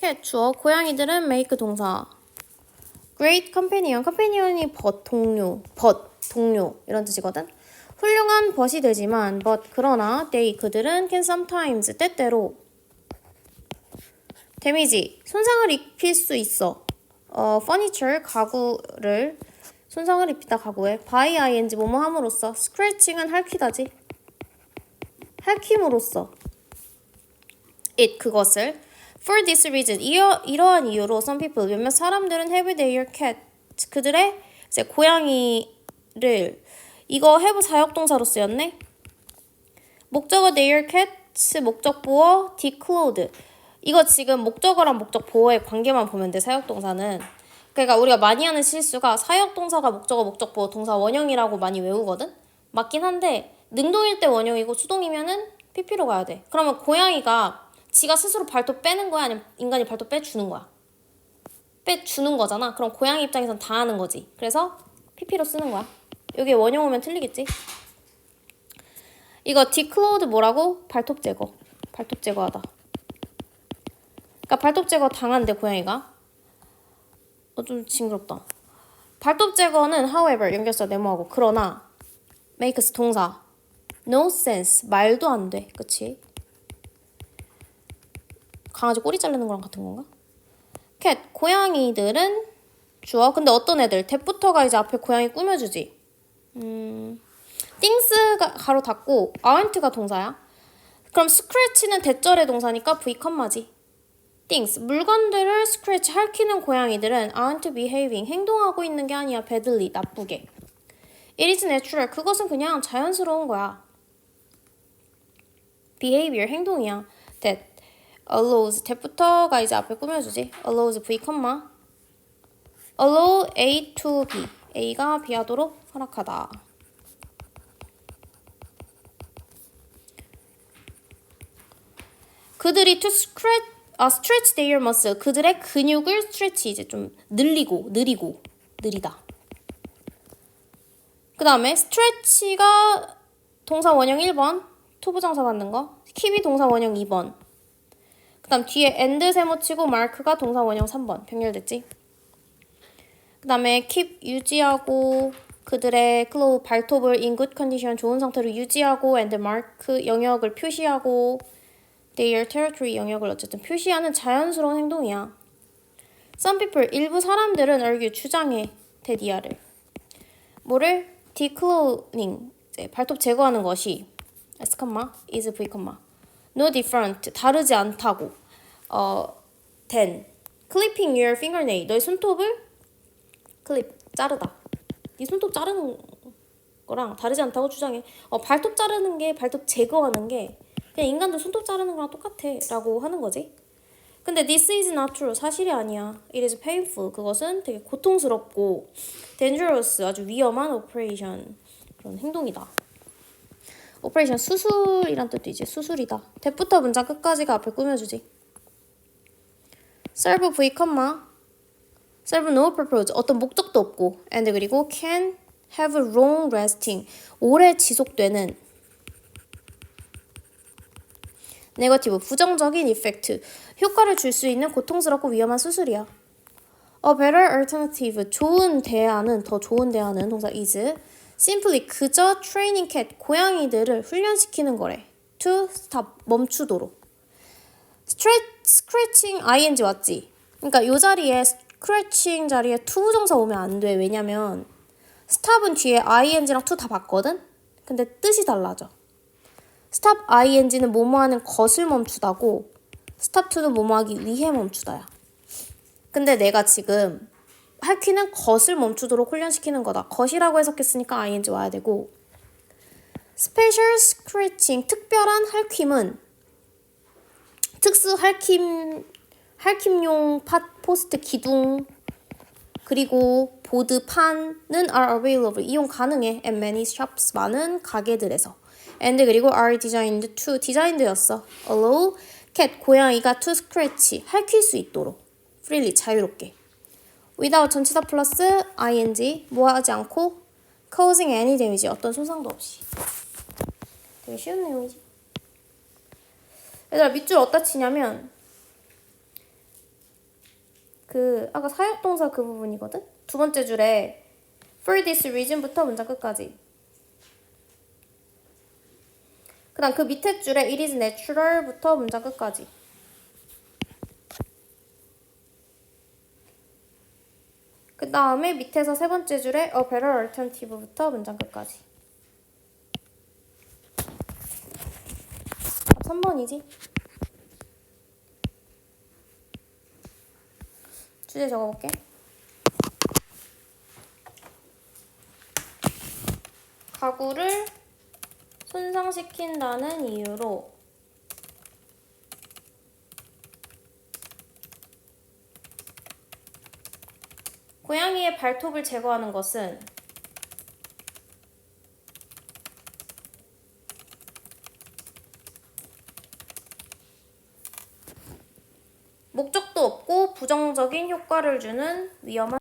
cat 주어. 고양이들은 make 동사. Great companion. companion이 벗 동료 벗 동료 이런 뜻이거든. 훌륭한 벗이 되지만 but 그러나 they 그들은 can sometimes 때때로. 데미지. 손상을 입힐 수 있어. 어 furniture 가구를 손상을 입히다 가구에. by ing 뭐뭐 함으로써. scratching은 핥히다지. 핥힘으로써. it 그것을 for this reason 이러, 이러한 이유로 some people 몇몇 사람들은 have their cat 그들의 이제 고양이를 이거 have 사역동사로 쓰였네. 목적어 their cat 목적보어 declothed 이거 지금 목적어랑 목적보어의 관계만 보면 돼 사역동사는. 그러니까 우리가 많이 하는 실수가 사역동사가 목적어 목적보어 동사 원형이라고 많이 외우거든? 맞긴 한데 능동일 때 원형이고 수동이면은 PP로 가야 돼. 그러면 고양이가 지가 스스로 발톱 빼는 거야? 아니면 인간이 발톱 빼주는 거야? 빼주는 거잖아. 그럼 고양이 입장에선 다 하는 거지. 그래서 PP로 쓰는 거야. 여기 원형 오면 틀리겠지? 이거 디클로드 뭐라고? 발톱 제거. 발톱 제거하다. 그러니까 발톱 제거 당한대 고양이가? 어 좀 징그럽다. 발톱 제거는 however 연결사 네모하고. 그러나 makes 동사. No sense. 말도 안 돼. 그치 강아지 꼬리 자르는 거랑 같은 건가? cat 고양이들은 주어 근데 어떤 애들? 대부터가 이제 앞에 고양이 꾸며주지. 음 things가 가로 닫고 aren't가 동사야? 그럼 scratch는 대절의 동사니까 v 컴마지. things 물건들을 scratch 핥히는 고양이들은 aren't behaving 행동하고 있는 게 아니야. badly 나쁘게. It is natural. 그것은 그냥 자연스러운 거야. Behavior 행동이야. That allows that부터가 이제 앞에 꾸며주지 allows v allow A to B A가 B하도록 허락하다 그들이 to stretch, 아, stretch their muscle 그들의 근육을 stretch 이제 좀 늘리고 느리고 느리다 그 다음에 stretch가 동사 원형 1번 투부정사 받는 거 keep이 동사 원형 2번 그 다음 뒤에 and 세모 치고 mark가 동사 원형 3번. 병렬됐지? 그 다음에 keep 유지하고 그들의 클로우 발톱을 in good condition 좋은 상태로 유지하고 and mark 영역을 표시하고 their territory 영역을 어쨌든 표시하는 자연스러운 행동이야. Some people 일부 사람들은 argue 주장해 데디아를. 뭐를? declawing 발톱 제거하는 것이 s is v no different. 다르지 않다고. 어 than clipping your fingernail. 너의 손톱을 클립 자르다. 네 손톱 자르는 거랑 다르지 않다고 주장해. 어 발톱 자르는 게 발톱 제거하는 게 그냥 인간도 손톱 자르는 거랑 똑같아 라고 하는 거지. 근데 this is not true. 사실이 아니야. It is painful. 그것은 되게 고통스럽고 dangerous. 아주 위험한 operation. 그런 행동이다 오퍼레이션 수술이란 뜻도 이제 수술이다. 대부터 문장 끝까지가 앞에 꾸며주지. serve v serve no purpose 어떤 목적도 없고 and 그리고 can have long lasting 오래 지속되는. 네거티브 부정적인 이펙트 효과를 줄 수 있는 고통스럽고 위험한 수술이야. A better alternative 좋은 대안은 더 좋은 대안은 동사 is simply 그저 training cat 고양이들을 훈련시키는 거래. to stop 멈추도록. Scratching ing 왔지. 그러니까 요 자리에 scratching 자리에 to 부정사 오면 안 돼. 왜냐면 stop은 뒤에 ing랑 to 다 봤거든. 근데 뜻이 달라져. stop ing는 뭐뭐 하는 것을 멈추다고 stop to는 뭐뭐 하기 위해 멈추다야. 근데 내가 지금 할퀴는 것을 멈추도록 훈련시키는 거다. 것이라고 해석했으니까 ing 와야 되고. special scratching 특별한 할퀴은 특수 할킴 할킴용 팟 포스트 기둥 그리고 보드 판은 are available. 이용 가능해. at many shops 많은 가게들에서. and 그리고 are designed to 디자인되었어. allow cat 고양이가 to scratch 할퀴 수 있도록. freely 자유롭게 without 전치사 플러스 ing 뭐 하지 않고 causing any damage 어떤 손상도 없이 되게 쉬운 내용이지 얘들아 밑줄 어디다 치냐면 그 아까 사역동사 그 부분이거든. 두 번째 줄에 for this reason부터 문장 끝까지. 그 다음 그 밑에 줄에 it is natural부터 문장 끝까지. 그 다음에 밑에서 세 번째 줄에 a better alternative부터 문장 끝까지. 답 3번이지? 주제 적어볼게. 가구를 손상시킨다는 이유로 고양이의 발톱을 제거하는 것은 목적도 없고 부정적인 효과를 주는 위험한